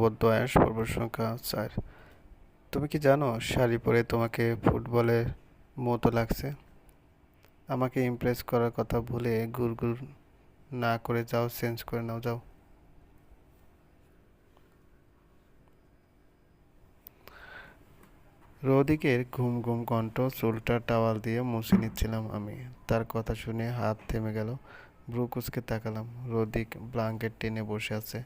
অনবদ্য আয়াস পর্ব সংখ্যা চার। তুমি কি জানো শাড়ি পরে তোমাকে ফুটবলের মতো লাগছে? আমাকে ইমপ্রেস করার কথা ভুলে গুড়গুড় না করে যাও চেঞ্জ করে নাও, যাও। রৌদিকের ঘুম ঘুম কণ্ঠ চুলটা টাওয়াল দিয়ে মুছে নিচ্ছিলাম আমি। তার কথা শুনে হাত থেমে গেল। ব্রু কুচকে তাকালাম। রৌদিক ব্লাঙ্কেট টেনে বসে আছে।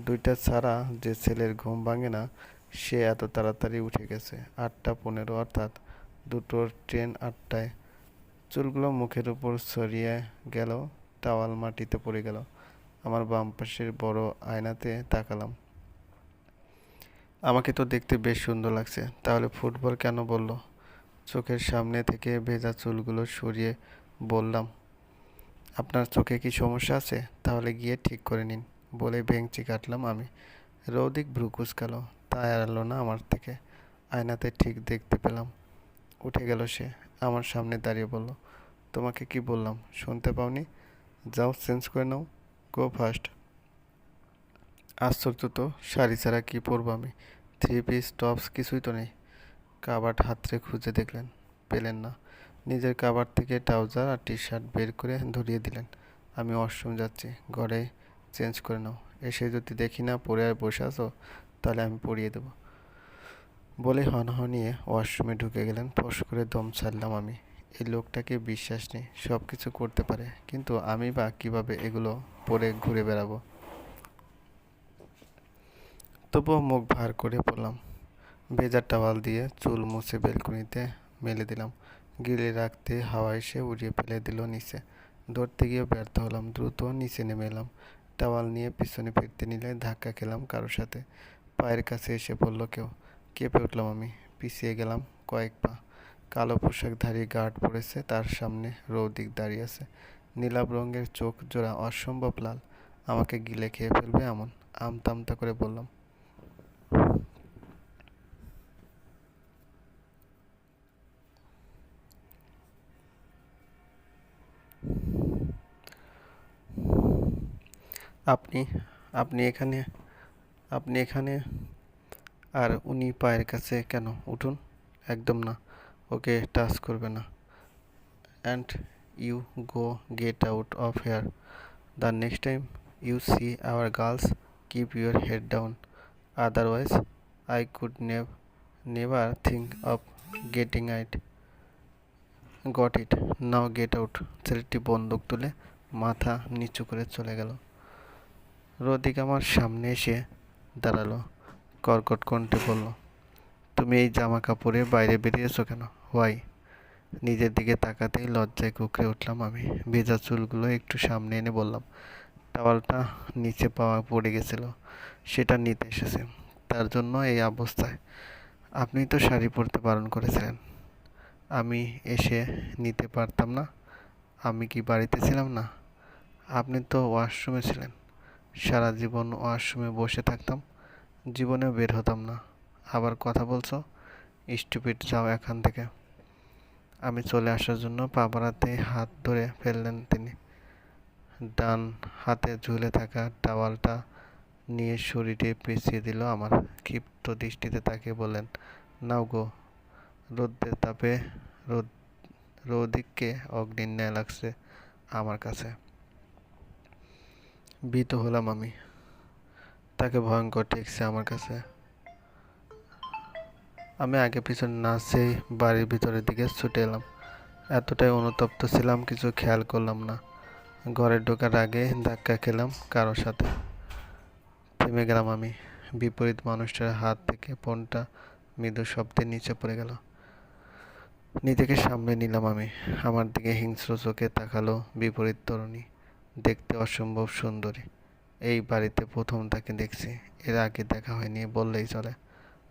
দুইটা ছাড়া যে ছেলের ঘুম ভাঙে না, সে এত তাড়াতাড়ি উঠে গেছে। আটটা পনেরো অর্থাৎ দুটোর ট্রেন আটটায়। চুলগুলো মুখের উপর ছড়িয়ে গেল, টাওয়াল মাটিতে পড়ে গেল। আমার বাম পাশের বড় আয়নাতে তাকালাম। আমাকে তো দেখতে বেশ সুন্দর লাগছে। তাহলে ফুটবল কেন বলল? চোখের সামনে থেকে ভেজা চুলগুলো সরিয়ে বললাম, আপনার চোখে কি সমস্যা আছে? তাহলে গিয়ে ঠিক করে নিন। বলে বেঞ্চি কাটলাম আমি। রৌদিক ভ্রু কুচকালো তা এড়ালো না আমার থেকে। আয়নাতে ঠিক দেখতে পেলাম। উঠে গেল সে, আমার সামনে দাঁড়িয়ে বলল, তোমাকে কি বললাম? শুনতে পাওনি? যাও চেঞ্জ করে নাও। গো ফার্স্ট। আশ্চর্য তো, শাড়ি ছাড়া কী পরবো আমি? থ্রি পিস, টপস, কিছুই তো নেই। কাবার্ড হাতরে খুঁজে দেখলেন, পেলেন না। নিজের কাবার থেকে ট্রাউজার আর টি শার্ট বের করে ধরিয়ে দিলেন। আমি ওয়াশরুম যাচ্ছি, ঘরে চেঞ্জ করে নাও। এসে যদি দেখি না পরে আর বসে আছো, তাহলে আমি পরিয়ে দেবো। বলে হনহনিয়ে ওয়াশরুমে ঢুকে গেলেন। ফস করে দম ছাড়লাম আমি। এই লোকটাকে বিশ্বাস নেই সব কিছু করতে পারে। কিন্তু আমি বা কীভাবে এগুলো পরে ঘুরে বেড়াবো? তবুও মুখ ভার করে পড়লাম। ভেজা টাওয়াল দিয়ে চুল মুছে বেলকনিতে মেলে দিলাম। গিলে রাখতে হাওয়া এসে উড়িয়ে ফেলে দিল নিচে। ধরতে গিয়ে ব্যর্থ হলাম। দ্রুত নিচে নেমে এলাম। টাওয়াল নিয়ে পিছনে ফিরতে নিলে ধাক্কা খেলাম কারোর সাথে। পায়ের কাছে এসে পড়ল কেউ। কেঁপে উঠলাম আমি। পিছিয়ে গেলাম কয়েক পা। কালো পোশাক পোশাকধারী গার্ড পড়েছে তার সামনে রৌদিক দাঁড়িয়ে আছে। নীলাভ রঙের চোখ জোড়া অসম্ভব লাল। আমাকে গিলে খেয়ে ফেলবে এমন। আমতা আমতা করে বললাম আপনি আপনি এখানে আপনি এখানে, আর উনি পায়ের কাছে কেন? উঠুন। একদম না। ওকে টাচ করবে না। And you go get out of here. The next time you see our girls, keep your head down. Otherwise, I could nev, never think of getting it. Got it. Now get out. ছেলেটি বন্দুক তুলে মাথা নিচু করে চলে গেল। রদিক আমার সামনে এসে দাঁড়াল, কর্কট কণ্ঠে বলল, তুমি এই জামা কাপড়ে বাইরে বেরিয়েছো কেন? হোয়াই নিজের দিকে তাকাতেই লজ্জায় কুকড়ে উঠলাম আমি। ভেজা চুলগুলো একটু সামনে এনে বললাম, টাওয়ালটা নিচে পাওয়া পড়ে গেছিল, সেটা নিতে এসেছে। তার জন্য এই অবস্থায়। আপনি তো শাড়ি পরতে বারণ করেছিলেন। আমি এসে নিতে পারতাম না। আমি কি বাড়িতে ছিলাম না? আপনি তো ওয়াশরুমে ছিলেন। সারা জীবন ওয়াশরুমে বসে থাকতাম, জীবনেও বের হতাম না। আবার কথা বলছো, স্টুপিড যাও এখান থেকে। আমি চলে আসার জন্য পা হাত ধরে ফেললেন তিনি। ডান হাতে ঝুলে থাকা টাওয়ালটা নিয়ে শরীরে পেঁচিয়ে দিল আমার। ক্ষিপ্ত দৃষ্টিতে তাকে বললেন, নাও গো রোদ্রের তাপে রোদ, রৌদিককে অগ্নির ন্যায় লাগছে আমার কাছে। ভীত হলাম আমি। তাকে ভয়ঙ্কর ঠেকছে আমার কাছে। আমি আগে পিছনে নাচেই বাড়ির ভিতরের দিকে ছুটে এলাম। এতটাই অনুতপ্ত ছিলাম, কিছু খেয়াল করলাম না। ঘরে ঢোকার আগে ধাক্কা খেলাম কারোর সাথে। থেমে গেলাম আমি। বিপরীত মানুষটার হাত থেকে ফোনটা মৃদু শব্দে নিচে পড়ে গেল। নিজেকে সামনে নিলাম আমি। আমার দিকে হিংস্র চোখে তাকালো বিপরীত তরুণী। দেখতে অসম্ভব সুন্দরী। এই বাড়িতে প্রথম তাকে দেখছি, এর আগে দেখা হয়নি বললেই চলে।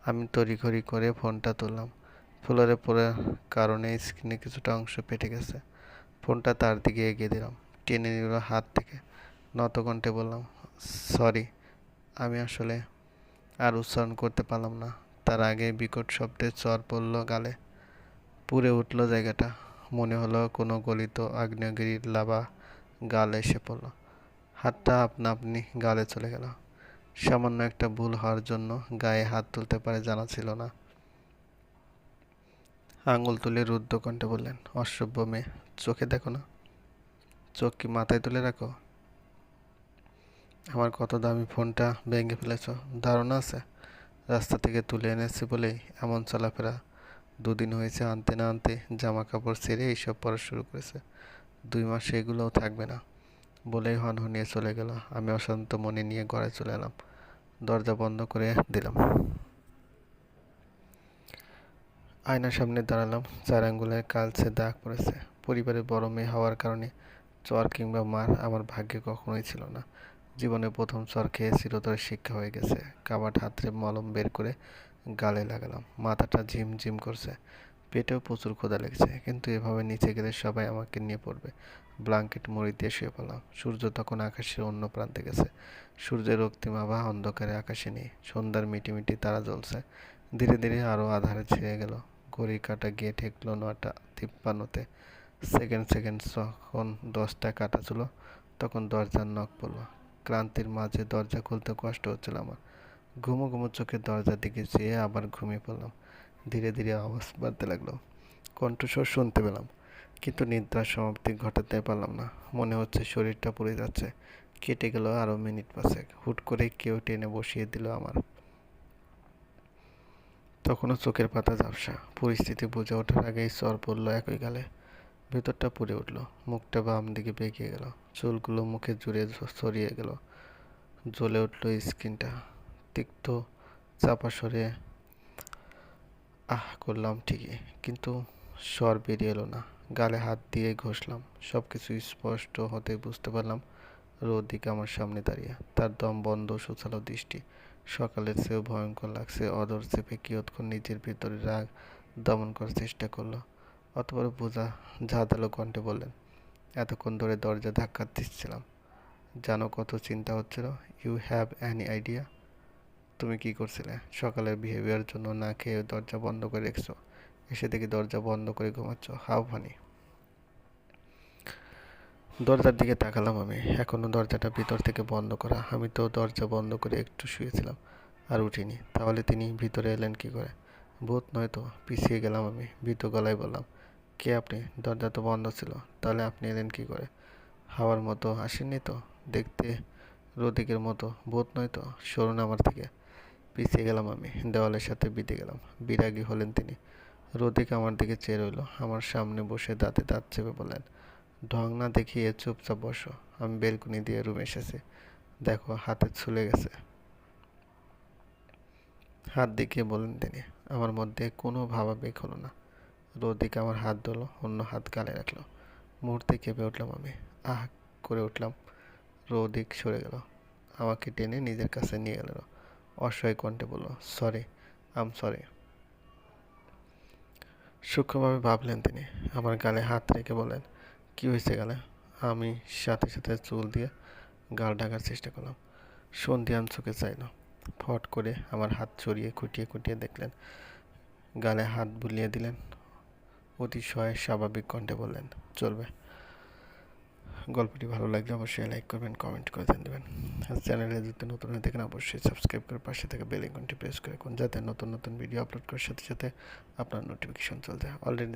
আমি তড়িঘড়ি করে ফোনটা তুললাম। ফ্লোরে পড়ার কারণে স্ক্রিনে কিছুটা অংশ পেটে গেছে। ফোনটা তার দিকে এগিয়ে দিলাম, টেনে নিল হাত থেকে। নত কণ্ঠে বললাম, সরি, আমি আসলে আর উচ্চারণ করতে পারলাম না। তার আগে বিকট শব্দে চর পড়ল গালে। পুড়ে উঠল জায়গাটা। মনে হলো কোনো গলিত আগ্নেয়গিরির লাভা গালে এসে পড়ল। হাতটা আপনা আপনি গালে চলে গেল। সামান্য একটা ভুল হওয়ার জন্য গায়ে হাত তুলতে পারে জানা ছিল না। আঙুল তুলে রুদ্ধ কণ্ঠে বললেন, অসভ্য মেয়ে, চোখে দেখো না। চোখ কি মাথায় তুলে রাখো? আমার কত দামি ফোনটা ভেঙে ফেলেছ, ধারণা আছে? রাস্তা থেকে তুলে এনেছি বলেই এমন চলাফেরা। দুদিন হয়েছে আনতে না আনতে জামা কাপড় ছেড়ে এইসব পড়া শুরু করেছে। দুই মাস এগুলোও থাকবে না। বলেই হন হনিয়ে চলে গেল। আমি অশান্ত মনে নিয়ে ঘরে চলে এলাম। দরজা বন্ধ করে দিলাম। আয়নার সামনে দাঁড়ালাম। চার আঙ্গুলের কালচে দাগ পড়েছে। পরিবারের বড় মেয়ে হওয়ার কারণে চর কিংবা মার আমার ভাগ্যে কখনোই ছিল না। জীবনে প্রথম চর খেয়ে চিরতরে শিক্ষা হয়ে গেছে। কাবাট হাতরে মলম বের করে গালে লাগালাম। মাথাটা ঝিম ঝিম করছে। পেটেও প্রচুর ক্ষুধা লেগেছে, কিন্তু এভাবে নিচে গেলে সবাই আমাকে নিয়ে পড়বে। ব্লাঙ্কেট মুড়ি দিয়ে শুয়ে পড়লাম। সূর্য তখন আকাশের অন্য প্রান্তে গেছে। সূর্যের রক্তিম আভা অন্ধকারে আকাশে নেই। সন্ধ্যার মিটিমিটি তারা জ্বলছে। ধীরে ধীরে আরও আধারে ছেড়ে গেল। ঘড়ি কাটা গিয়ে ঠেকলো নটা তিপ্পান্নতে। সেকেন্ড সেকেন্ড যখন দশটা কাটা ছিল তখন দরজার নখ পড়ল। ক্লান্তির মাঝে দরজা খুলতে কষ্ট হচ্ছিল আমার। ঘুমো ঘুমো চোখে দরজার দিকে চেয়ে আবার ঘুমিয়ে পড়লাম। ধীরে ধীরে আওয়াজ বাড়তে লাগল। কণ্ঠস্বর শুনতে পেলাম, কিন্তু নিদ্রার সমাপ্তি ঘটাতে পারলাম না। মনে হচ্ছে শরীরটা পুড়ে যাচ্ছে। কেটে গেল আরও মিনিট পাঁচেক। হুট করে কেউ টেনে বসিয়ে দিল আমার। তখনও চোখের পাতা ঝাপসা। পরিস্থিতি বুঝে ওঠার আগেই চর পড়ল একই গালে। ভেতরটা পুড়ে উঠল। মুখটা বাম দিকে বেঁকে গেল। চুলগুলো মুখে জুড়ে ছড়িয়ে গেল। জ্বলে উঠল স্কিনটা। তিক্ত, চাপা সরে আহ, করলাম ঠিকই। কিন্তু স্বর বেরিয়ে এলো না। গালে হাত দিয়ে ঘষলাম। সব কিছু স্পষ্ট হতে বুঝতে পারলাম রোদিকে আমার সামনে দাঁড়িয়ে। তার দম বন্ধ, সুচালো দৃষ্টি। সকালের চেয়েও ভয়ঙ্কর লাগছে। অদর চেপে কিয়ৎক্ষণ নিজের ভিতরে রাগ দমন করার চেষ্টা করল। অতপর বোঝা ঝাঁধালো কণ্ঠে বললেন, এতক্ষণ ধরে দরজা ধাক্কা দিচ্ছিলাম। জানো কত চিন্তা হচ্ছিল? ইউ হ্যাভ অ্যানি আইডিয়া তুমি কি করছিলে? সকালের বিহেভিয়ার জন্য না খেয়ে দরজা বন্ধ করে রেখেছো? এসে দেখি দরজা বন্ধ করে ঘুমাচ্ছ। How funny. দরজার দিকে তাকালাম আমি। এখনও দরজাটা ভিতর থেকে বন্ধ করা। আমি তো দরজা বন্ধ করে একটু শুয়েছিলাম আর উঠিনি। তাহলে তিনি ভিতরে এলেন কি করে? ভূত নয় তো, পিছিয়ে গেলাম আমি। ভীত গলায় বললাম, কে আপনি? দরজা তো বন্ধ ছিল। তাহলে আপনি এলেন কি করে? হাওয়ার মতো আসেননি তো? দেখতে রোদিকের মতো। ভূত নয় তো? সরুন আমার থেকে পিছিয়ে গেলাম আমি, দেওয়ালের সাথে বিতে গেলাম। বিরাগী হলেন তিনি। রোদিক আমার দিকে চেয়ে রইল, আমার সামনে বসে দাঁতে দাঁত চেপে বললেন, ঢং না দেখিয়ে চুপচাপ বসো, আমি বেলকুনি দিয়ে রুমে এসেছি। দেখো, হাতে ছুলে গেছে। হাত দেখিয়ে বলেন তিনি, আমার মধ্যে কোনো ভাবাবেগ হলো না। রোদিক আমার হাত ধরলো, অন্য হাত গালে রাখল। মুহূর্তে কেঁপে উঠলাম আমি। আহ, করে উঠলাম। রোদিক সরে গেল। আমাকে টেনে নিজের কাছে নিয়ে গেল। অসহায় কণ্ঠে বলল সরি আম সরি সূক্ষ্মভাবে ভাবলেন তিনি, আমার গালে হাত রেখে বলেন কি হয়েছে গালে? আমি সাথে সাথে চুল দিয়ে গাল ঢাকার চেষ্টা করলাম। সন্ধিয়ান চোখে চাইল, ফট করে আমার হাত চড়িয়ে খুঁটিয়ে খুঁটিয়ে দেখলেন, গালে হাত বুলিয়ে দিলেন, অতিশয় স্বাভাবিক কণ্ঠে বললেন, চলবে। গল্পটি ভালো লাগলে অবশ্যই লাইক করবেন কমেন্ট করে দেবেন। আর চ্যানেলে যদি নতুন হয়ে থাকেন, অবশ্যই সাবস্ক্রাইব করে পাশে থেকে বেল আইকনটি প্রেস করে রাখুন, যাতে নতুন নতুন ভিডিও আপলোড করার সাথে সাথে আপনার নোটিফিকেশন চলতে অলরেডি